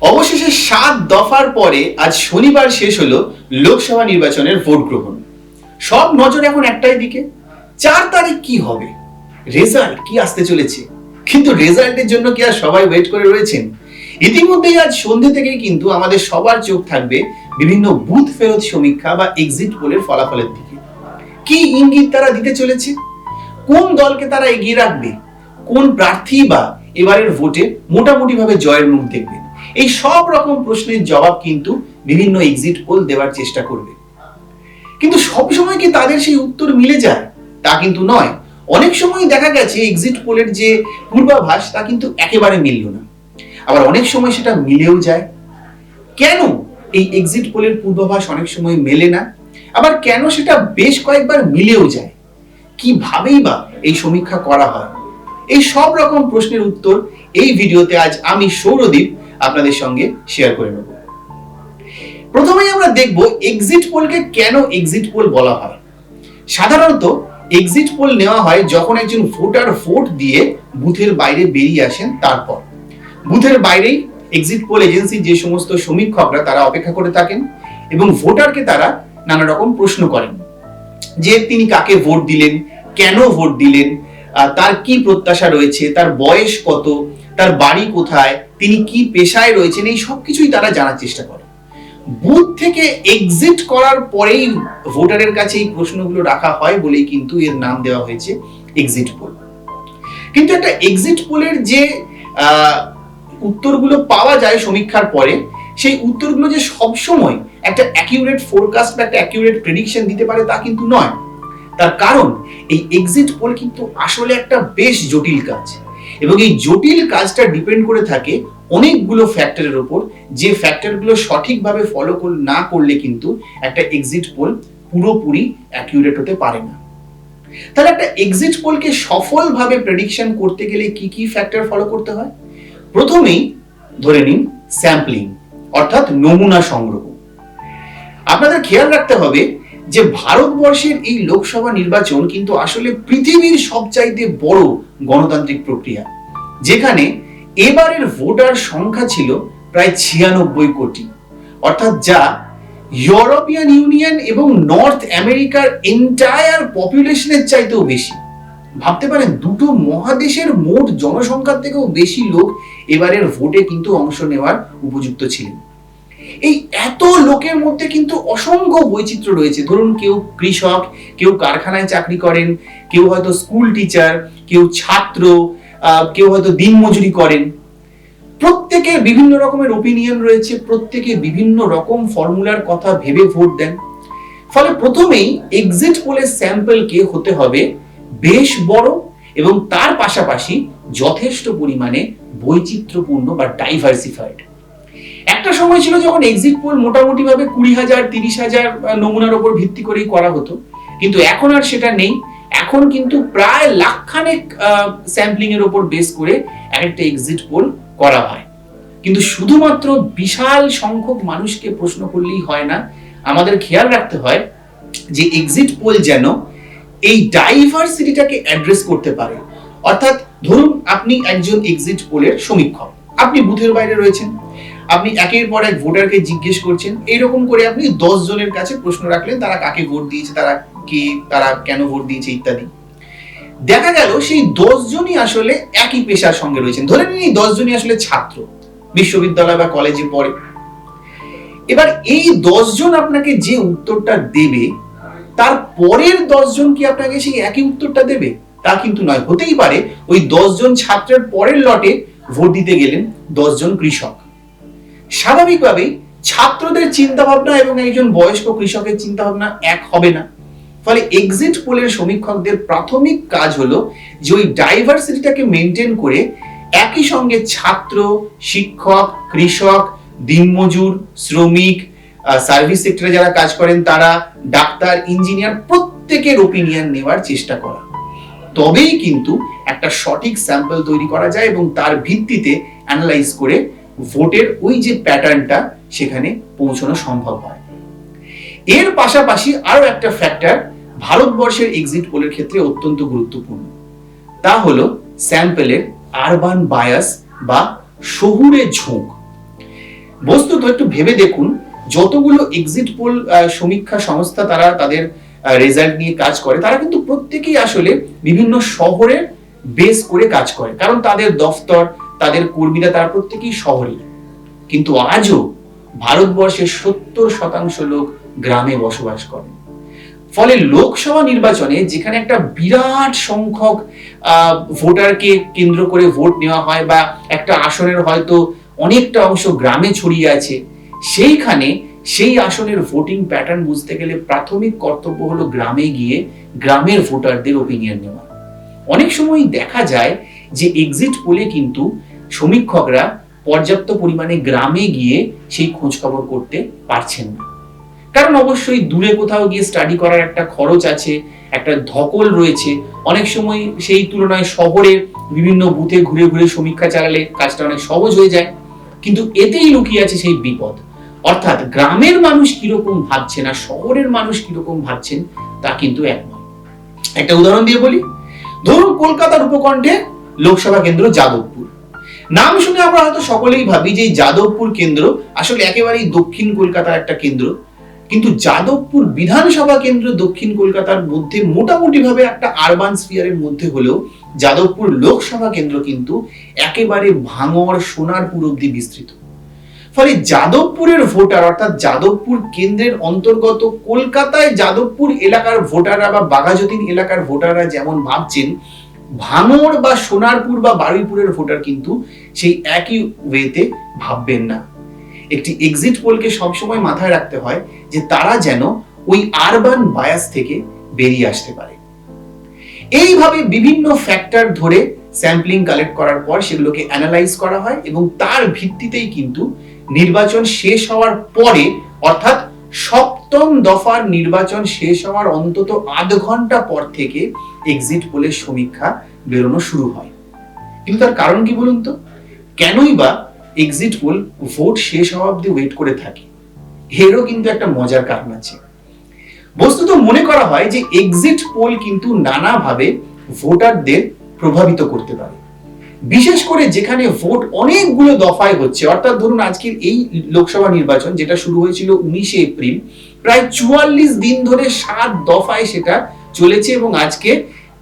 অবশেষে সাত দফার পরে আজ শনিবার শেষ হলো লোকসভা নির্বাচনের ভোট গ্রহণ। সব নজর এখন একটাই দিকে। চার তারিখ কি হবে? রেজাল্ট কি আসতে চলেছে? কিন্তু রেজাল্টের জন্য কি আর সবাই ওয়েট করে রয়েছেন? ইতিমধ্যেই আজ সন্ধে থেকেই কিন্তু আমাদের সবার চোখ থাকবে বিভিন্ন বুথ ফেরত সমীক্ষা বা এক্সিট পোলের ফলাফলের দিকে। কি ইঙ্গিত তারা দিতে চলেছে? কোন দলকে তারা এগিয়ে রাখবে? কোন প্রার্থী বা এবারের ভোটে মোটামুটি ভাবে জয়ের মুখ দেখবেন এই সব রকম প্রশ্নের জবাব কিন্তু বিভিন্ন এক্সিট পোল দেওয়ার চেষ্টা করবে। কিন্তু সবসময় কি তাদের সেই উত্তর মিলে যায়? তা কিন্তু নয়। অনেক সময় দেখা গেছে এক্সিট পোলের যে পূর্বাভাস, তা কিন্তু একেবারে মিলল না। আবার অনেক সময় সেটা মিলেও যায়। কেন এই এক্সিট পোলের পূর্বাভাস অনেক সময় মেলে না? আবার কেন সেটা বেশ কয়েকবার মিলেও যায়? কিভাবেই বা এই সমীক্ষা করা হয়? এই সব রকম প্রশ্নের উত্তর এই ভিডিওতে আজ আমি সৌরদীপ আপনাদের সঙ্গে শেয়ার করে নেব। প্রথমেই আমরা দেখব এক্সিট পোলকে কেন এক্সিট পোল বলা হয়। সাধারণত এক্সিট পোল নেওয়া হয় যখন একজন ভোটার ভোট দিয়ে বুথের বাইরে বেরিয়ে আসেন তারপর। বুথের বাইরেই এক্সিট পোল এজেন্সি যে সমস্ত সমীক্ষকরা তারা অপেক্ষা করে থাকেন এবং ভোটারকে তারা নানা রকম প্রশ্ন করেন। যে তিনি কাকে ভোট দিলেন, কেন ভোট দিলেন তার কি প্রত্যাশা রয়েছে, তার বয়স কত, তার বাড়ি কোথায় তিনি কি পেশায় রয়েছেন, এই সব কিছুই তারা জানার চেষ্টা করে। বুথ থেকে এক্সিট করার পরেই ভোটারের কাছে এই প্রশ্নগুলো রাখা হয় বলেই কিন্তু এর নাম দেওয়া হয়েছে এক্সিট পোল কিন্তু একটা এক্সিট পোলের যে উত্তরগুলো পাওয়া যায় সমীক্ষার পরে, সেই উত্তরগুলো যে সবসময় একটা অ্যাকিউরেট ফোরকাস্ট বা একটা অ্যাকিউরেট প্রেডিকশন দিতে পারে তা কিন্তু নয়। তার কারণ, এই এক্সিট পোল কিন্তু আসলে একটা বেশ জটিল কাজ। এবং এই জটিল কাজটা ডিপেন্ড করে থাকে অনেকগুলো ফ্যাক্টরের উপর। যে ফ্যাক্টরগুলো সঠিকভাবে ফলো না করলে কিন্তু একটা এক্সিট পোল পুরোপুরি অ্যাকিউরেট হতে পারে না। তাহলে একটা এক্সিট পোলকে সফলভাবে প্রেডিকশন করতে গেলে কি কি ফ্যাক্টর ফলো করতে হয়? প্রথমেই ধরে নিন স্যাম্পলিং অর্থাৎ নমুনা সংগ্রহ। আপনাদের খেয়াল রাখতে হবে যে ভারতবর্ষের এই লোকসভা নির্বাচন কিন্তু আসলে পৃথিবীর সবচাইতে বড় গণতান্ত্রিক প্রক্রিয়া, যেখানে এবারের ভোটার সংখ্যা ছিল প্রায় ছিয়ানব্বই কোটি। অর্থাৎ যা ইউরোপিয়ান ইউনিয়ন এবং নর্থ আমেরিকার এন্টায়ার পপুলেশনের চাইতেও বেশি। ভাবতে পারেন, দুটো মহাদেশের মোট জনসংখ্যার থেকেও বেশি লোক এবারের ভোটে কিন্তু অংশ নেওয়ার উপযুক্ত ছিলেন। এই এত লোকের মধ্যে কিন্তু অসংখ্য বৈচিত্র্য রয়েছে। ধরুন কেউ কৃষক, কেউ কারখানায় চাকরি করেন, কেউ হয়তো স্কুল টিচার কেউ ছাত্র কেউ হয়তো দিনমজুরি করেন। প্রত্যেকের বিভিন্ন রকমের ওপিনিয়ন রয়েছে, প্রত্যেকে বিভিন্ন রকম ফর্মুলার কথা ভেবে ভোট দেন। ফলে প্রথমেই এক্সিট পোলের স্যাম্পলকে হতে হবে বেশ বড় এবং তার পাশাপাশি যথেষ্ট পরিমাণে বৈচিত্র্যপূর্ণ বা ডাইভার্সিফাইড একটা সময় ছিল যখন এক্সিট পোল মোটামুটি ভাবে কুড়ি হাজার, তিরিশ হাজার নমুনার উপর ভিত্তি করেই করা হতো। কিন্তু এখন আর সেটা নেই। এখন কিন্তু প্রায় লাখখানেক স্যাম্পলিং এর উপর বেস করে একটা এক্সিট পোল করা হয়। কিন্তু শুধুমাত্র বিশাল সংখ্যক মানুষকে প্রশ্ন করলেই হয় না, আমাদের খেয়াল রাখতে হয় যে এক্সিট পোল যেন এই ডাইভার্সিটিটাকে অ্যাড্রেস করতে পারে। অর্থাৎ ধরুন আপনি একজন এক্সিট পোলের সমীক্ষক। আপনি বুথের বাইরে রয়েছেন। আপনি একের পর এক ভোটারকে জিজ্ঞেস করছেন, এইরকম করে আপনি দশ জনের কাছে প্রশ্ন রাখলেন, তারা কাকে ভোট দিয়েছে, তারা কে, তারা কেন ভোট দিয়েছে ইত্যাদি। দেখা গেল সেই দশ জনই আসলে একই পেশার সঙ্গে রয়েছেন। ধরে নিন এই দশ জনই আসলে ছাত্র, বিশ্ববিদ্যালয় বা কলেজে পড়ে। এবার এই দশ জন আপনাকে যে উত্তরটা দেবে, তার পরের দশ জন কি আপনাকে সেই একই উত্তরটা দেবে? তা কিন্তু নয়, হতেই পারে ওই দশ জন ছাত্রের পরের লটে ভোট দিতে গেলেন দশ জন কৃষক। স্বাভাবিকভাবেই ছাত্রদের চিন্তা ভাবনা এবং একজন বয়স্ক কৃষকের চিন্তা ভাবনা এক হবে না। ফলে এক্সিট পোলের সমীক্ষকদের প্রাথমিক কাজ হলো যে ওই ডাইভার্সিটিটাকে মেনটেন করে একই সঙ্গে ছাত্র, শিক্ষক, কৃষক, দিনমজুর, শ্রমিক সার্ভিস সেক্টরে যারা কাজ করেন তারা ডাক্তার ইঞ্জিনিয়ার প্রত্যেকের ওপিনিয়ন নেওয়ার চেষ্টা করা। তবেই কিন্তু একটা সঠিক স্যাম্পল তৈরি করা যায় এবং তার ভিত্তিতে অ্যানালাইজ করে ভোটের ওই যে প্যাটার্নটা সেখানে পৌঁছানো সম্ভব হয়। এর পাশাপাশি আরও একটা ফ্যাক্টর ভারতবর্ষের এক্সিট পোলের ক্ষেত্রে অত্যন্ত গুরুত্বপূর্ণ। তা হলো স্যাম্পলের আরবান বায়াস বা শহুরে ঝোঁক। বস্তুত একটু ভেবে দেখুন, যতগুলো এক্সিট পোল সমীক্ষা সংস্থা তারা তাদের রেজাল্ট নিয়ে কাজ করে, তারা কিন্তু প্রত্যেকেই আসলে বিভিন্ন শহরে বেস করে কাজ করে। কারণ তাদের দফতর তাদের কর্মীরা তারা প্রত্যেকেই শহরে। কিন্তু আজও ভারতবর্ষের সত্তর শতাংশ লোক গ্রামে বসবাস করে। ফলে লোকসভা নির্বাচনে যেখানে একটা বিরাট সংখ্যক ভোটারকে কেন্দ্র করে ভোট নেওয়া হয় বা একটা আসনের হয়তো অনেকটা অংশ গ্রামে ছড়িয়ে আছে, সেইখানে সেই আসনের ভোটিং প্যাটার্ন বুঝতে গেলে প্রাথমিক কর্তব্য হলো গ্রামে গিয়ে গ্রামের ভোটারদের ওপিনিয়ন নেওয়া। অনেক সময় দেখা যায় যে এক্সিট পোলে কিন্তু সমীক্ষকরা পর্যাপ্ত পরিমাণে গ্রামে গিয়ে সেই খোঁজ খবর করতে পারছেন না। কারণ অবশ্যই দূরে কোথাও গিয়ে স্টাডি করার একটা খরচ আছে, একটা ধকল রয়েছে। অনেক সময় সেই তুলনায় শহরে বিভিন্ন বুথে ঘুরে ঘুরে সমীক্ষা চালালে কাজটা অনেক সহজ হয়ে যায়। কিন্তু এতেই লুকিয়ে আছে সেই বিপদ। অর্থাৎ গ্রামের মানুষ কীরকম ভাবছেন আর শহরের মানুষ কীরকম ভাবছেন তা কিন্তু এক নয়। একটা উদাহরণ দিয়ে বলি। ধরুন কলকাতার উপকণ্ঠে লোকসভা কেন্দ্র যাদবপুর। নাম শুনে আমরা হয়তো সকলেই ভাবি যে যাদবপুর কেন্দ্র আসলে একেবারেই দক্ষিণ কলকাতার একটা কেন্দ্র। কিন্তু যাদবপুর বিধানসভা কেন্দ্র দক্ষিণ কলকাতার মধ্যে মোটামুটি ভাবে একটা আরবান স্ফিয়ারের মধ্যে হলেও যাদবপুর লোকসভা কেন্দ্র কিন্তু একেবারে ভাঙর সোনারপুর অব্দি বিস্তৃত। ফলে যাদবপুরের ভোটার অর্থাৎ যাদবপুর কেন্দ্রের অন্তর্গত কলকাতায় যাদবপুর এলাকার ভোটাররা বা বাঘাযতীন এলাকার ভোটাররা যেমন ভাবছেন ভাঙর বা সোনারপুর বা বারুইপুরের ভোটার কিন্তু সেই একই ওয়েতে ভাববেন না। একটি এক্সিট পোলকে সবসময় মাথায় রাখতে হয় যে তারা যেন ওই আরবান বায়াস থেকে বেরিয়ে আসতে পারে। এইভাবে বিভিন্ন ফ্যাক্টর ধরে স্যাম্পলিং কালেক্ট করার পর সেগুলোকে অ্যানালাইজ করা হয় এবং তার ভিত্তিতেই কিন্তু নির্বাচন শেষ হওয়ার পরে অর্থাৎ সপ্তম দফার নির্বাচন শেষ হওয়ার অন্তত আধ ঘণ্টা পর থেকে এক্সিট পোলের সমীক্ষা বেরোনো শুরু হয়। কিন্তু তার কারণ কি বলুন তো? কেনই বা এক্সিট পোল ভোট শেষ হওয়া অব্দি ওয়েট করে থাকে? এরও কিন্তু একটা মজার কারণ আছে। বস্তুত মনে করা হয় যে এক্সিট পোল কিন্তু নানাভাবে ভোটারদের প্রভাবিত করতে পারে। বিশেষ করে যেখানে ভোট অনেকগুলো দফায় হচ্ছে, অর্থাৎ ধরুন আজকের এই লোকসভা নির্বাচন যেটা শুরু হয়েছিল উনিশে এপ্রিল প্রায় চুয়াল্লিশ দিন ধরে সাত দফায় সেটা চলেছে এবং আজকে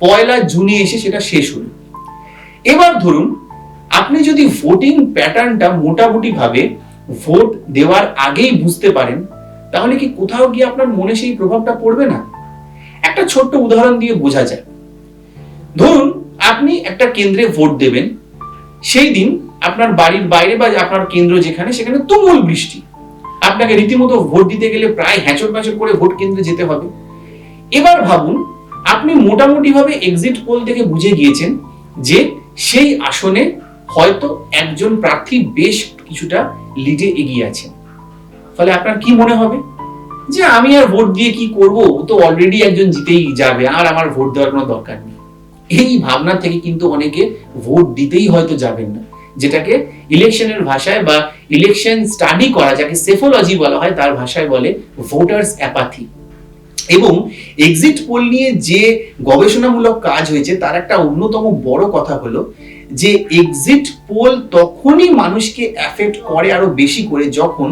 পয়লা জুনে এসে সেটা শেষ হলো। এবার ধরুন, আপনি যদি ভোটিং প্যাটার্নটা মোটামুটি ভাবে ভোট দেওয়ার আগেই বুঝতে পারেন, তাহলে কি কোথাও গিয়ে আপনার মনে সেই প্রভাবটা পড়বে না? একটা ছোট্ট উদাহরণ দিয়ে বোঝা যায়। ধরুন, আপনি একটা কেন্দ্রে ভোট দেবেন, সেই দিন আপনার বাড়ির বাইরে বা আপনার কেন্দ্র যেখানে, সেখানে তুমুল বৃষ্টি। আপনাকে রীতিমতো ভোট দিতে গেলে প্রায় হ্যাঁচর প্যাঁচর করে ভোট কেন্দ্রে যেতে হবে। এবার ভাবুন, আপনি মোটামুটি ভাবে এক্সিট পোল থেকে বুঝে গিয়েছেন যে সেই আসনে হয়তো একজন প্রার্থী বেশ কিছুটা লিডে এগিয়ে আছেন ফলে আপনার কি মনে হবে? যে আমি আর ভোট দিয়ে কি করব? তো অলরেডি একজন জিতেই যাবে, আর আমার ভোট দেওয়ার কোনো দরকার নেই। এই ভাবনা থেকে কিন্তু অনেকে ভোট দিতেই হয়তো যাবেন না। যেটাকে ইলেকশনের ভাষায় বা ইলেকশন স্টাডি করা, যাকে সেফোলজি বলা হয়, তার ভাষায় বলে ভোটার্স অ্যাপাথি। এবং এক্সিট পোল নিয়ে যে গবেষণামূলক কাজ হয়েছে, তার একটা অন্যতম বড় কথা হলো যে এক্সিট পোল তখনই মানুষকে অ্যাফেক্ট করে আরও বেশি করে যখন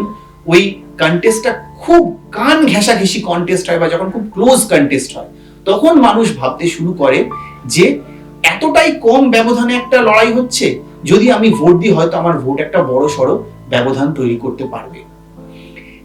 ওই কন্টেস্টটা খুব কান ঘেঁষাঘেঁষি কন্টেস্ট হয় বা যখন খুব ক্লোজ কন্টেস্ট হয়, তখন মানুষ ভাবতে শুরু করে যে এতটাই কম ব্যবধানে একটা লড়াই হচ্ছে যদি আমি ভোট দিই, হয়তো আমার ভোট একটা বড় সড়ো ব্যবধান তৈরি করতে পারবে।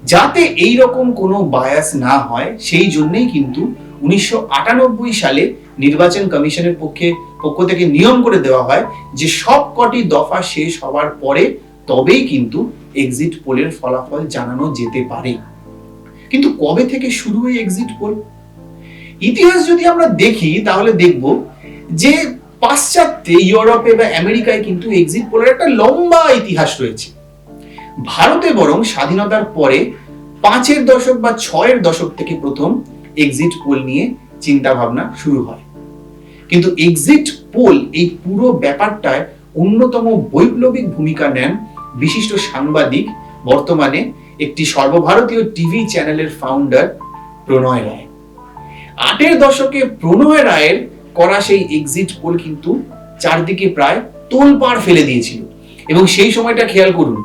যাতে এই রকম কোনো বায়াস না হয়, সেই জন্যই কিন্তু উনিশশো আটানব্বই সালে নির্বাচন কমিশনের পক্ষে, পক্ষ থেকে নিয়ম করে দেওয়া হয় যে সব কটি দফা শেষ হওয়ার পরে তবেই কিন্তু এক্সিট পোলের ফলাফল জানানো যেতে পারে। কিন্তু কবে থেকে শুরু এই এক্সিট পোল ইতিহাস যদি আমরা দেখি, তাহলে দেখব যে পাশ্চাত্যে ইউরোপে বা আমেরিকায় কিন্তু এক্সিট পোলের একটা লম্বা ইতিহাস রয়েছে। ভারতে বরং স্বাধীনতার পরে পাঁচের দশক বা ছয়ের দশক থেকে প্রথম এক্সিট পোল নিয়ে চিন্তা ভাবনা শুরু হয়। কিন্তু এক্সিট পোল এই পুরো ব্যাপারটায় অন্যতম বৈপ্লবিক ভূমিকা নেন বিশিষ্ট সাংবাদিক, বর্তমানে একটি সর্বভারতীয় টিভি চ্যানেলের ফাউন্ডার প্রণয় রায়। আটের দশকে প্রণয় রায়ের করা সেই এক্সিট পোল কিন্তু চারদিকে প্রায় তোলপাড় ফেলে দিয়েছিল। এবং সেই সময়টা খেয়াল করুন,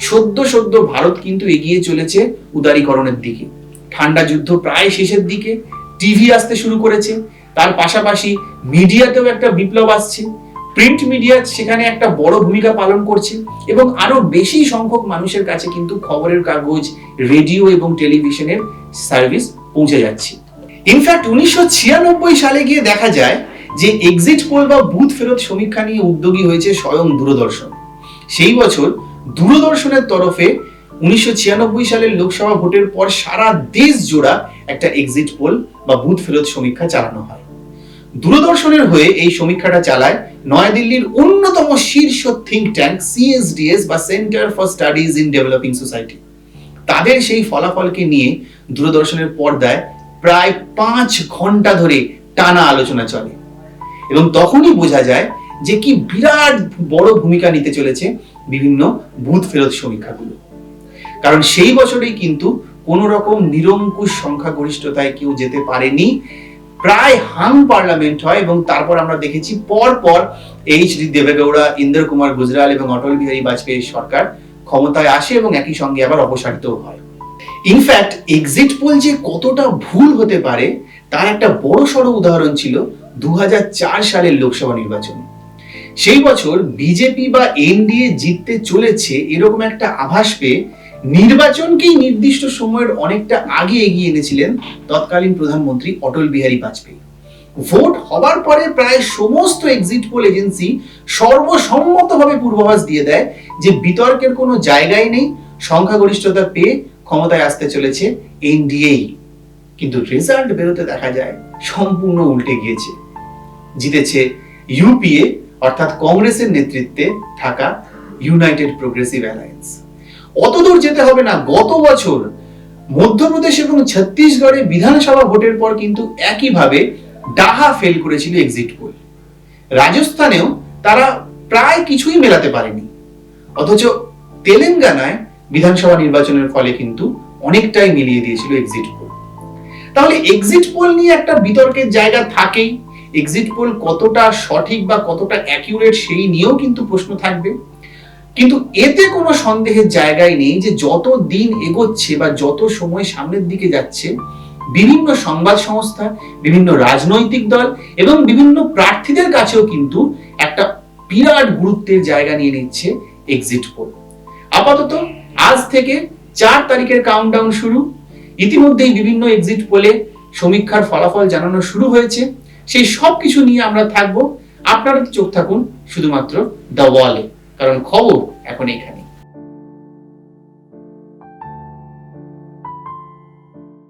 সদ্য সদ্য ভারত কিন্তু এগিয়ে চলেছে উদারীকরণের দিকে। ঠান্ডা যুদ্ধ প্রায় শেষের দিকে টিভি আসতে শুরু করেছে, তার পাশাপাশি মিডিয়াতেও একটা বিপ্লব আসছে। প্রিন্ট মিডিয়া সেখানে একটা বড় ভূমিকা পালন করছে এবং আরও বেশি সংখ্যক মানুষের কাছে কিন্তু খবরের কাগজ রেডিও এবং টেলিভিশনের সার্ভিস পৌঁছে যাচ্ছে। ইনফ্যাক্ট উনিশশো সালে গিয়ে দেখা যায় যে এক্সিট পোল বা বুথ ফেরত সমীক্ষা নিয়ে উদ্যোগী হয়েছে স্বয়ং দূরদর্শন। সেই বছর দূরদর্শনের তরফে উনিশশো সালের লোকসভা ভোটের পর সারা দেশ জোড়া একটা এক্সিট পোল বা বুথ ফেরত সমীক্ষা চালানো হয়। দূরদর্শনের হয়ে এই সমীক্ষাটা চালায় নয়াদিল্লির অন্যতম শীর্ষ থিঙ্ক ট্যাঙ্ক সিএসডিএস বা centre for studies in developing society তাদের সেই ফলাফলকে নিয়ে দূরদর্শনের পর্দায় প্রায় পাঁচ ঘণ্টা ধরে টানা আলোচনা চলে। এবং তখনই বোঝা যায় যে কি বিরাট বড় ভূমিকা নিতে চলেছে বিভিন্ন বুথ ফেরত সমীক্ষাগুলো। কারণ সেই বছরেই কিন্তু কোন রকম নিরঙ্কুশ সংখ্যাগরিষ্ঠতায় কেউ যেতে পারেনি। প্রায় হাং পার্লামেন্ট হয় এবং তারপর আমরা দেখেছি পর পর এইচ ডি দেবেগৌড়া ইন্দ্র কুমার গুজরাল এবং অটল বিহারী বাজপেয়ী সরকার ক্ষমতায় আসে এবং একই সঙ্গে আবার অপসারিত হয়। ইনফ্যাক্ট এক্সিট পোল যে কতটা ভুল হতে পারে, তার একটা বড় সড়ো উদাহরণ ছিল দু সালের লোকসভা নির্বাচন। সেই বছর বিজেপি বা এনডিএ জিততে চলেছে এরকম একটা আভাস পেয়ে নির্বাচনকেই নির্দিষ্ট সময়ের অনেকটা আগে এগিয়ে এনেছিলেন তৎকালীন প্রধানমন্ত্রী অটল বিহারী বাজপেয়ী। ভোট হবার পরে প্রায় সমস্ত এক্সিট পোল এজেন্সি সর্বসম্মতভাবে পূর্বাভাস দিয়ে দেয় যে বিতর্কের কোনো জায়গায় নেই, সংখ্যাগরিষ্ঠতা পেয়ে ক্ষমতায় আসতে চলেছে এনডিএই কিন্তু রেজাল্ট বেরোতে দেখা যায় সম্পূর্ণ উল্টে গিয়েছে। জিতেছে ইউপিএ অর্থাৎ কংগ্রেসের নেতৃত্বে থাকা ইউনাইটেড প্রোগ্রেসিভ অ্যালায়েন্স অতদূর যেতে হবে না, গত বছর মধ্যপ্রদেশ এবং ছত্তিশগড়ে বিধানসভা ভোটের পর কিন্তু একইভাবে ডাহা ফেল করেছিল এক্সিট পোল রাজস্থানেও তারা প্রায় কিছুই মেলাতে পারেনি। অথচ তেলেঙ্গানায় বিধানসভা নির্বাচনের ফলে কিন্তু অনেকটাই মিলিয়ে দিয়েছিল এক্সিট পোল তাহলে এক্সিট পোল নিয়ে একটা বিতর্কের জায়গা থাকেই। এক্সিট পোল কতটা সঠিক বা কতটা অ্যাকিউরেট সেই নিয়েও কিন্তু প্রশ্ন থাকবে। কিন্তু এতে কোনো সন্দেহের জায়গায় নেই যে যত দিন এগোচ্ছে বা যত সময় সামনের দিকে যাচ্ছে, বিভিন্ন সংবাদ সংস্থা, বিভিন্ন রাজনৈতিক দল এবং বিভিন্ন প্রার্থীদের কাছেও কিন্তু একটা বিরাট গুরুত্বের জায়গা নিয়ে নিচ্ছে এক্সিট পোল আপাতত আজ থেকে চার তারিখের কাউন্টডাউন শুরু। ইতিমধ্যেই বিভিন্ন এক্সিট পোলে সমীক্ষার ফলাফল জানানো শুরু হয়েছে। সেই সব কিছু নিয়ে আমরা থাকব। আপনারা চোখ থাকুন, শুধুমাত্র দ্য ওয়ালে কারণ খবর এখন এখানে